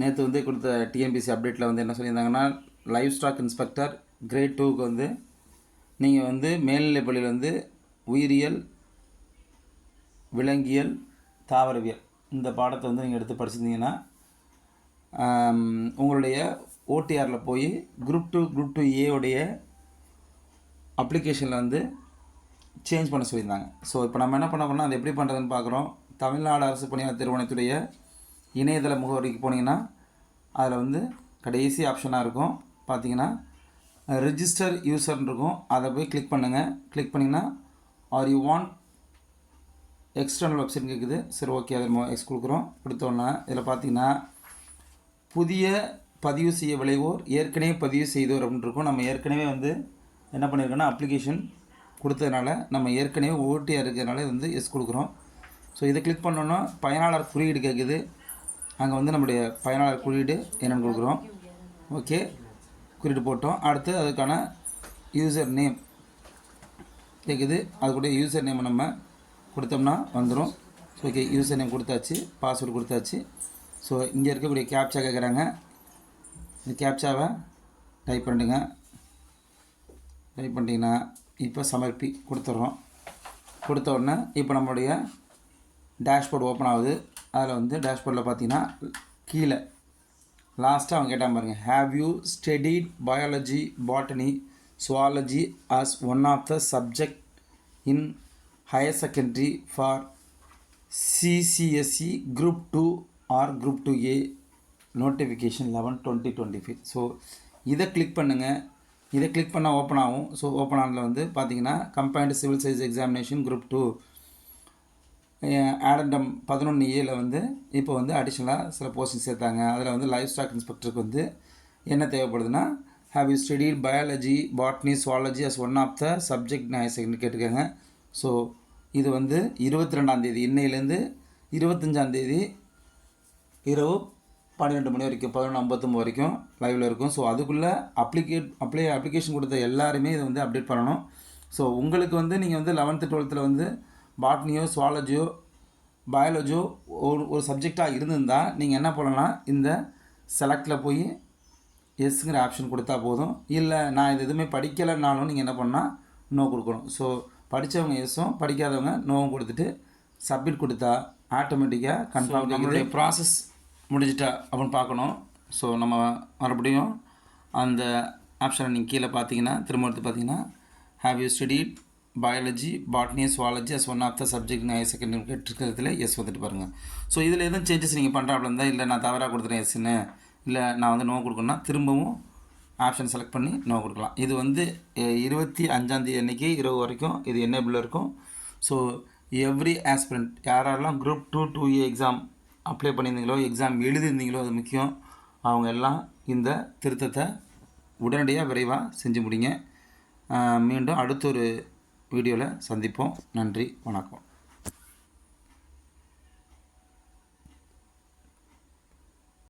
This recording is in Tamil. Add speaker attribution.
Speaker 1: நேற்று வந்து கொடுத்த டிஎன்பிசி அப்டேட்டில் வந்து என்ன சொல்லியிருந்தாங்கன்னா லைவ் ஸ்டாக் இன்ஸ்பெக்டர் கிரேட் டூக்கு வந்து நீங்கள் வந்து மேல்நிலைப் பள்ளியில் வந்து உயிரியல் விலங்கியல் தாவரவியல் இந்த பாடத்தை வந்து நீங்கள் எடுத்து படிச்சிருந்தீங்கன்னா உங்களுடைய ஓடிஆரில் போய் குரூப் டூ குரூப் டூ ஏவுடைய அப்ளிகேஷனில் வந்து சேஞ்ச் பண்ண சொல்லியிருந்தாங்க. ஸோ இப்போ நம்ம என்ன பண்ண போனால் அது எப்படி பண்ணுறதுன்னு பார்க்குறோம். தமிழ்நாடு அரசு பணியாளர் திருமணத்துடைய இணையதள முகவரிக்கு போனீங்கன்னா அதில் வந்து கடைசி ஆப்ஷனாக இருக்கும். பார்த்தீங்கன்னா ரிஜிஸ்டர் யூசர்னு இருக்கும். அதை போய் கிளிக் பண்ணுங்கள் கிளிக் பண்ணிங்கன்னா are you want external website கேட்குது சரி ஓகே அதை நம்ம எக்ஸ் கொடுக்குறோம். கொடுத்தோன்னா இதில் பார்த்தீங்கன்னா புதிய பதிவு செய்ய விளைவோர் ஏற்கனவே பதிவு செய்தோர் அப்படின்னு இருக்கும். நம்ம ஏற்கனவே வந்து என்ன பண்ணியிருக்கோன்னா அப்ளிகேஷன் கொடுத்ததுனால நம்ம ஏற்கனவே ஓட்டியாக இருக்கிறதுனால இது வந்து எஸ் கொடுக்குறோம். ஸோ இதை கிளிக் பண்ணோன்னா பயனாளர் குறியீடு கேட்குது அங்கே வந்து நம்முடைய பயனாளர் குறியீடு என்னென்னு கொடுக்குறோம். ஓகே. குறியீடு போட்டோம். அடுத்து அதுக்கான யூசர் நேம் கேட்குது அதுக்குடைய யூசர் நேம் நம்ம கொடுத்தோம்னா வந்துடும் ஸோ ஓகே யூசர் நேம் கொடுத்தாச்சு. பாஸ்வேர்டு கொடுத்தாச்சு. ஸோ இங்கே இருக்கக்கூடிய கேப்சா கேட்குறாங்க இந்த கேப்சாவை டைப் பண்ணிடுங்க. டைப் பண்ணிட்டீங்கன்னா இப்போ சமர்ப்பி கொடுத்துட்றோம். கொடுத்த உடனே இப்போ நம்மளுடைய டேஷ்போர்டு ஓப்பன் ஆகுது. அதில் வந்து டேஷ்போர்டில் பார்த்தீங்கன்னா கீழே லாஸ்ட்டாக அவங்க கேட்டான் பாருங்கள் have you studied biology botany zoology as one of the subject in higher secondary for CCSC group two or group two A notification eleven twenty twenty five so இதை கிளிக் பண்ணுங்கள் இதை கிளிக் பண்ணால் ஓப்பன் ஆகும். ஸோ ஓப்பன் ஆனதில் வந்து பார்த்தீங்கன்னா combined civil service examination group two addendum பதினொன்று ஏல வந்து இப்போ வந்து அடிஷ்னலாக சில போஸ்டிங் சேர்த்தாங்க. அதில் வந்து லைஃப் ஸ்டாக் இன்ஸ்பெக்டருக்கு வந்து என்ன தேவைப்படுதுன்னா have you studied biology botany zoology as one of the subject நான் செகண்ட் கேட்டிருக்காங்க ஸோ இது வந்து இருபத்தி ரெண்டாந்தேதி இன்னையிலேருந்து இருபத்தஞ்சாந்தேதி இரவு பன்னிரெண்டு மணி வரைக்கும் பதினொன்று ஐம்பத்தொம்பது வரைக்கும் லைவில் இருக்கும். ஸோ அதுக்குள்ளே அப்ளிகேட் அப்ளை அப்ளிகேஷன் கொடுத்த எல்லாருமே இதை வந்து அப்டேட் பண்ணணும். ஸோ உங்களுக்கு வந்து நீங்கள் வந்து லெவன்த்து டுவெல்த்தில் வந்து பாட்னியோ சுவாலஜியோ பயாலஜியோ ஒரு ஒரு சப்ஜெக்டாக இருந்திருந்தால் நீங்கள் என்ன பண்ணலாம்? இந்த செலக்டில் போய் எஸ்ங்கிற ஆப்ஷன் கொடுத்தா போதும். இல்லை நான் இது எதுவுமே படிக்கலைனாலும் நீங்கள் என்ன பண்ணால் நோ கொடுக்கணும். ஸோ படித்தவங்க எஸ்ஸும் படிக்காதவங்க நோவும் கொடுத்துட்டு சப்மிட் கொடுத்தா ஆட்டோமேட்டிக்காக கன்ஃபார்ம் நம்மளுடைய ப்ராசஸ் முடிஞ்சிட்டா அப்படின்னு பார்க்கணும். ஸோ நம்ம மறுபடியும் அந்த ஆப்ஷனை நீங்கள் கீழே பார்த்தீங்கன்னா திரும்ப எடுத்து பார்த்தீங்கன்னா have you studied biology botany zoology as one of the subject higher secondary கேட்டிருக்கிறதுல yes வந்துட்டு பாருங்கள் ஸோ இதில் எதுவும் சேஞ்சஸ் நீங்கள் பண்ணுறாப்புல இருந்தால் இல்லை நான் தவறாக கொடுத்துறேன் எஸ்ன்னு இல்லை நான் வந்து நோ கொடுக்கணும்னா திரும்பவும் ஆப்ஷன் செலக்ட் பண்ணி நோ கொடுக்கலாம். இது வந்து இருபத்தி அஞ்சாந்தேதி அன்றைக்கி இரவு வரைக்கும் இது என்னபிள் இருக்கும். ஸோ எவ்ரி ஆஸ்பிரண்ட் யாரெல்லாம் group two two A exam apply பண்ணியிருந்தீங்களோ exam எழுதியிருந்தீங்களோ அது முக்கியம். அவங்க எல்லாம் இந்த திருத்தத்தை உடனடியாக விரைவாக செஞ்சு முடிங்க. மீண்டும் அடுத்த ஒரு வீடியோவில் சந்திப்போம். நன்றி. வணக்கம்.